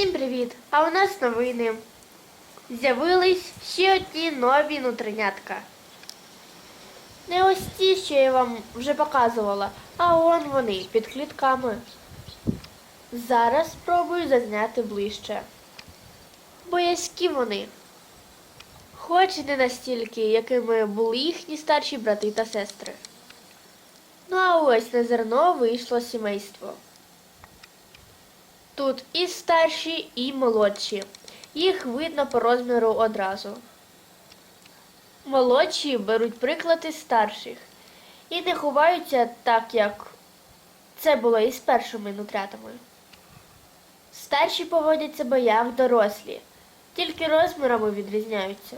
Всім привіт! А у нас новини. З'явились ще одні нові нутринятка. Не ось ті, що я вам вже показувала, а он вони під клітками. Зараз спробую зазняти ближче. Боязкі вони. Хоч і не настільки, якими були їхні старші брати та сестри. Ну а ось на зерно вийшло сімейство. Тут і старші, і молодші. Їх видно по розміру одразу. Молодші беруть приклад із старших і не ховаються так, як це було із першими нутрятами. Старші поводять себе як дорослі, тільки розмірами відрізняються.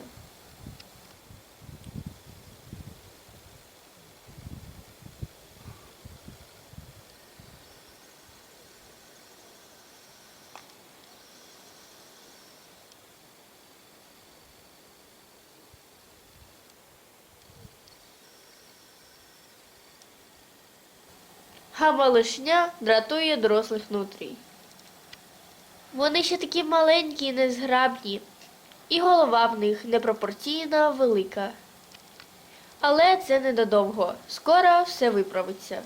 Гамалишня дратує дорослих нутрій. Вони ще такі маленькі і незграбні, і голова в них непропорційно велика. Але це недодовго. Скоро все виправиться.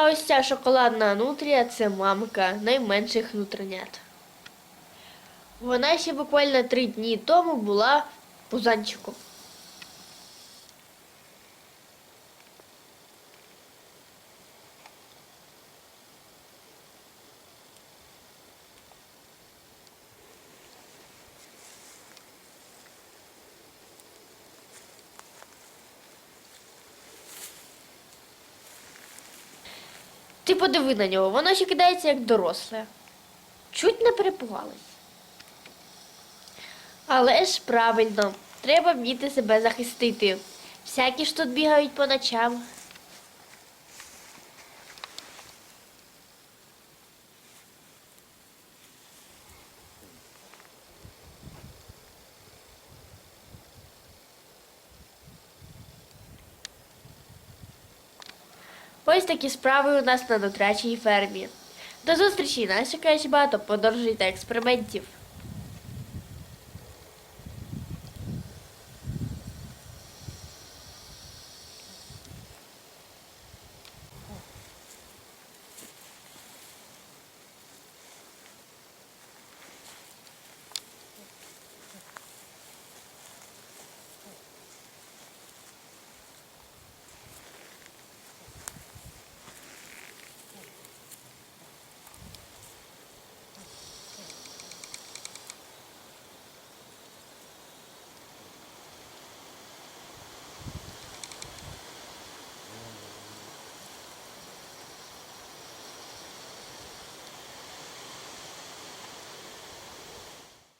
А ось ця шоколадна нутрія це мамка найменших нутринят. Вона ще буквально три дні тому була пузанчиком. Ти подиви на нього, воно ще кидається як доросле. Чуть не перепугались. Але ж правильно, треба вміти себе захистити. Всякі ж тут бігають по ночам. Ось такі справи у нас на дотрачій фермі. До зустрічі, нас чекає багато подорожей та експериментів.